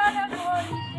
Thank you.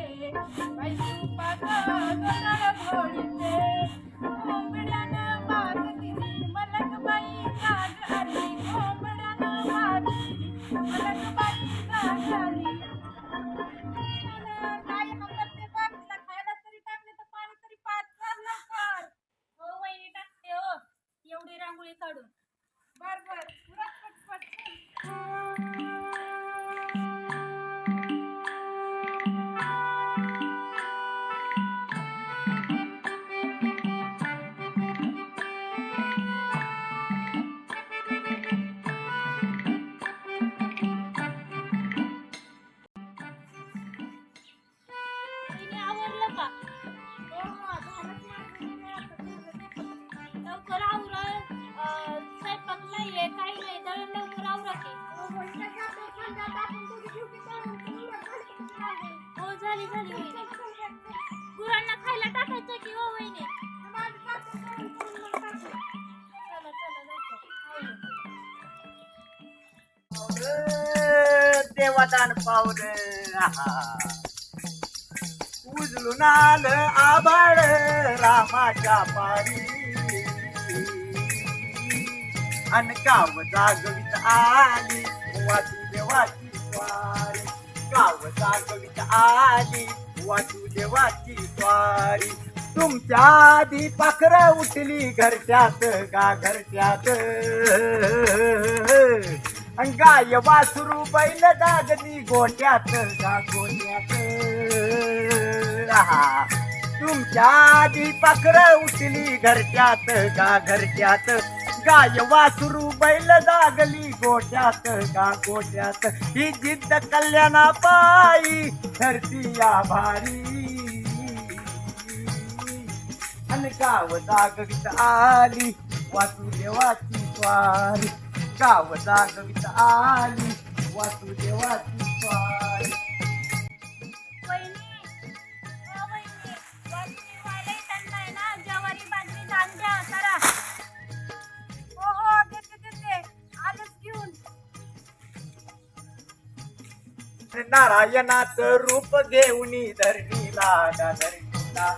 झाली झाली वहिनी गुरांना खायला टाकायचं की हो वहिनी? चला चला लवकर देवादान पावलं उजलून आलं आभाळ रामाच्या पारी. अन गाव जागवीत आली वाचू देवाची स्वारी. गाव जागवित आली वासुदेवाची स्वारी तुमच्या आधी पाखर उठली घरच्यात गा घरच्यात गाय वासरू बैल दागली गोट्यात गा गोट्यात तुमच्या आधी पाखर उठली घरच्यात गा घरच्यात गाय वासरू बैल दागली गोट्यात का गोट्यात. ही जिद्द कल्याणा पायी धरती या भारी. गाव जागवित आली वासुदेवाची स्वारी. गाव जागवित आली वासुदेवाची स्वारी. ज्वारी बाजरी धान द्या नारायणाच रूप घेऊन धरणीला गा धरणीला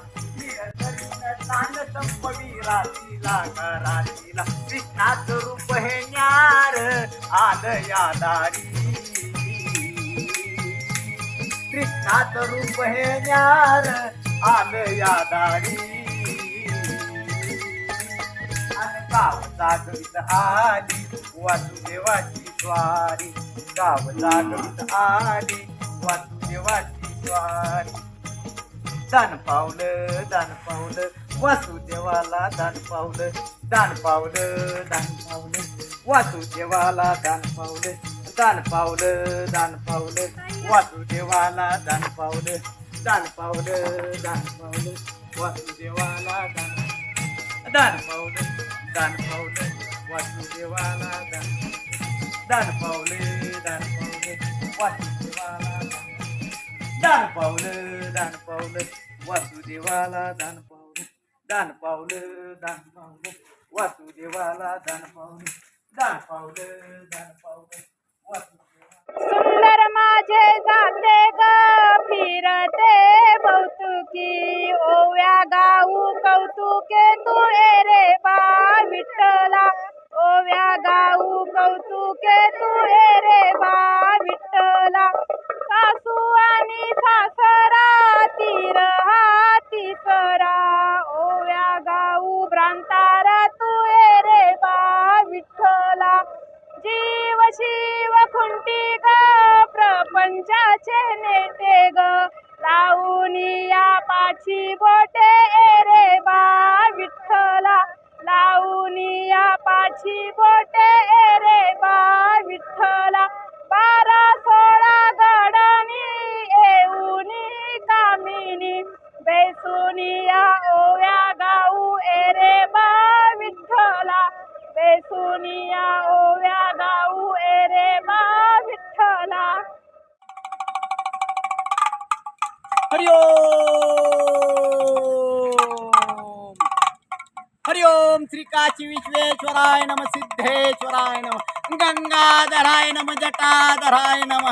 तान संपवीरा तिला रातीला कृष्णाच रूप हे ज्ञार आलं या दारी. कृष्णाच रूप हे ज्ञार आलं या दारी. आणि गाव आली वासुदेवाची स्वारी गाव जागवित आली वासुदेवाची स्वारी दान पावलं दान पावलं वासुदेवाला दान पावलं दान पावलं दान पावलं वासुदेवाला दान पावलं दान पावलं दान पावलं वासुदेवाला दान पावलं दान पावलं दान पावलं वासुदेवाला दान दान पावलं दान पावलं वासुदेवाला दान दान पावले दान पावले वासुदेवाला दान पावलं. दान पावलं वासुदेवाला दान पावलं दान पावलं दान पावलं वासुदेवाला दान पावलं दान पावलं दान पावलं सुंदर माझे जाते ग फिरते भौतुकी ओव्या गाऊ कौतुके तू रे बा विठ्ठला. ओव्या गाऊ कौतुके तू रे बा विठ्ठला सासू आणि सासू पाची बोटे रे बा विठ्ठल. ओम श्री काशी विश्वेश्वराय नम सिद्धेश्वराय नम गंगाधराय नम जटाधराय नम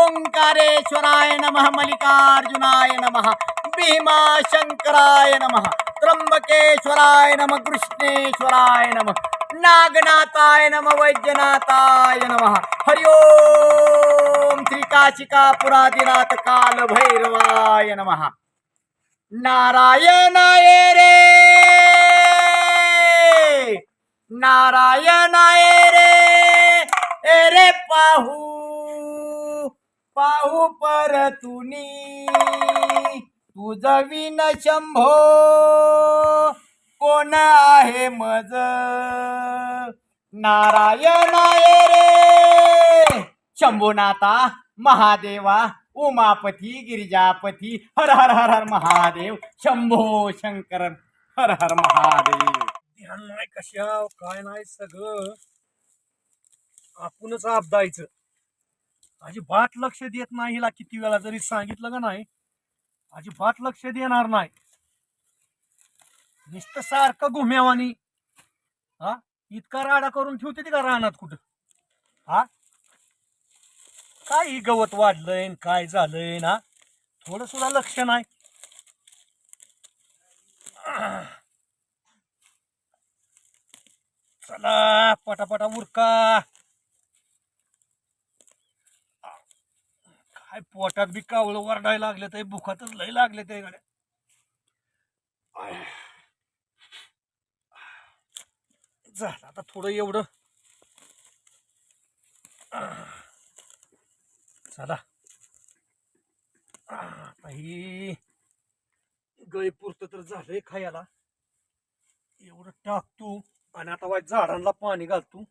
ओंकारेश्वराय नमः मल्लिकार्जुनाय नमः भीमाशंकराय नमः त्र्यंबकेश्वराय नमः कृष्णेश्वराय नमः नागनाथाय नम वैद्यनाथाय नमः हरि ओम श्री काशिकापुरादिनाथ काल भैरवाय नमः नारायणाय रे नारायणाय रे. ए रे पाहू पाहू परतुनी तुझ विन शंभो कोण आहे मज? नारायणाय रे. शंभूनाथा महादेवा उमापती गिरिजापती हर हर हर हर महादेव शंभो शंकर हर हर महादेव. ध्यान नाही कशा काय नाही सगळं. आपणच आपदायचं. अजिबात लक्ष देत नाही हिला किती वेळा जरी सांगितलं का नाही अजिबात लक्ष देणार नाही. नुसतं सारखं घुम्यावानी हा? इतका राडा करून ठेवते ती का रानात कुठं? हा? काय गवत वाढलंय काय झालंय ना थोडं सुद्धा लक्ष नाही. चला पटापटा उरका. काय पोटात बी कावळं वरडायला लागले ते भुखातच लय लागले ते गाड्या. झालं आता थोडं एवढं. चला. आता ही गळी पुरतं तर झालंय खायला. एवढं टाकतो आणि आता वाईट झाडांना पाणी घालतो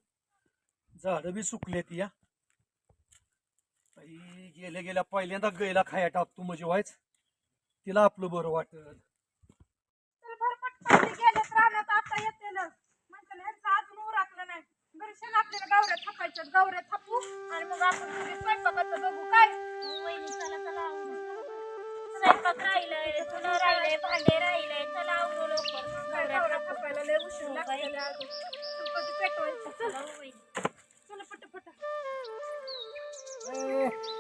झाडं बी सुकलेत या. गेल्या गेल्या पहिल्यांदा गैला खाया टाकतो म्हणजे व्हायच तिला आपलं बरं वाटत तर भरपट गेलेत रानात आता येते ना. म्हणतं ह्यांचं अजून उरकलं नाही. घरच्याला आपल्याला गावऱ्या गावऱ्या थापू आणि मग आपण स्वयंपाक राहिलंय धुणं राहिलंय भांडे चला आवरू लवकर लय उशीर पेटवायची. चल चला.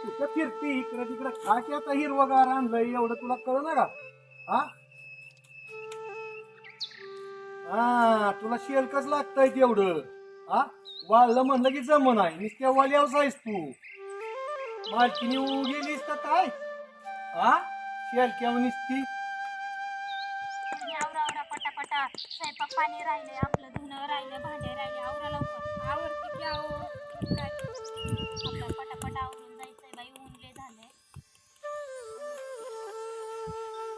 कुठं फिरती इकडं तिकडं. खा की आता हिरवगार आणलंय एवढं तुला कळ ना का? हा? हा तुला शेलकच लागतंय तेवढं. हा? वाळलं म्हणलं की जमन आहे नुसत्या वाल्यावच आहेस तू. मालकीने गेलीस का काय? हा? शेलक्यावर नुसती? आणि आवरा आवरा पटापटा. स्वयंपाक पाणी राहिले आपलं धुणं राहिलं भांडे राहिले. आवरा लवकर. आवडते की आहो काय आपलं पटापट आवरून जायचंय बाई ऊनले झाले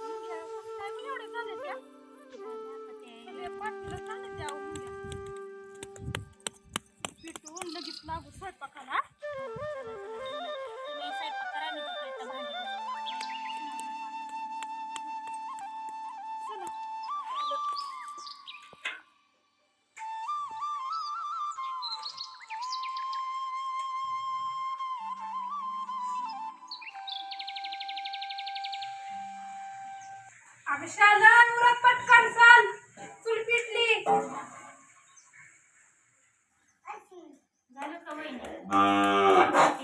मुंग्या काय पण एवढे झाले त्या? लय पाटीला झाले त्या मुंग्या पिटून लगेच लागू स्वयंपाकाला. तुम्ही स्वयंपाक करा मी तोपर्यंत भांडे अगं शालन उरक पटकन चाल. चूल पिटली. झालं का वहिनी?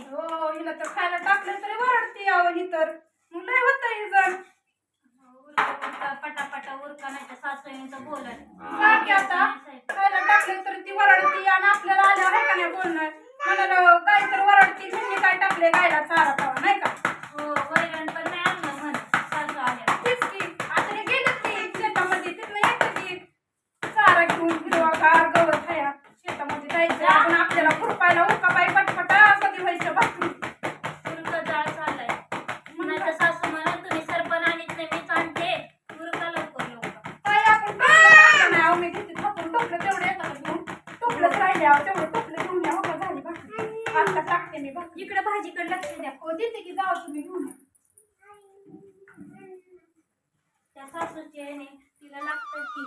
हो. हिला तर खायला टाकलं तरी वरडती यावं ही तर. लय होत ही जण पटापटा उरका नाही तर सासूईंचं बोलत का की आता खायला टाकलं तरी ती वरडती आणि आपल्याला आल्या आहे का नाही बोलणं? देते की जाऊ तुम्ही घेऊन. त्या सासूची आहे तिला लागतं की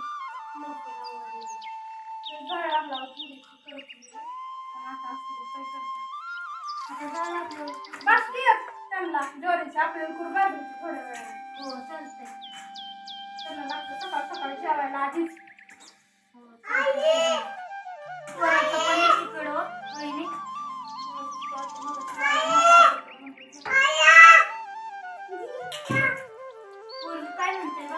बस त्यांना. ज्वारीची आपल्याला कुर घालायची थोड्या वेळाने. हो चालतंय. त्यांना लागतं सकाळ सकाळी जेवायला आधीच. हो.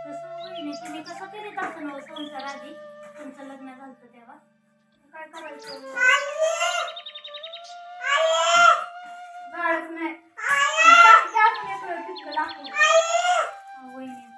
कसं वहिनी तुम्ही कसं करीत असताना संसार आधी? तुमचं लग्न झालं तेव्हा? काय करायचं? बाळच नाही. वहिनी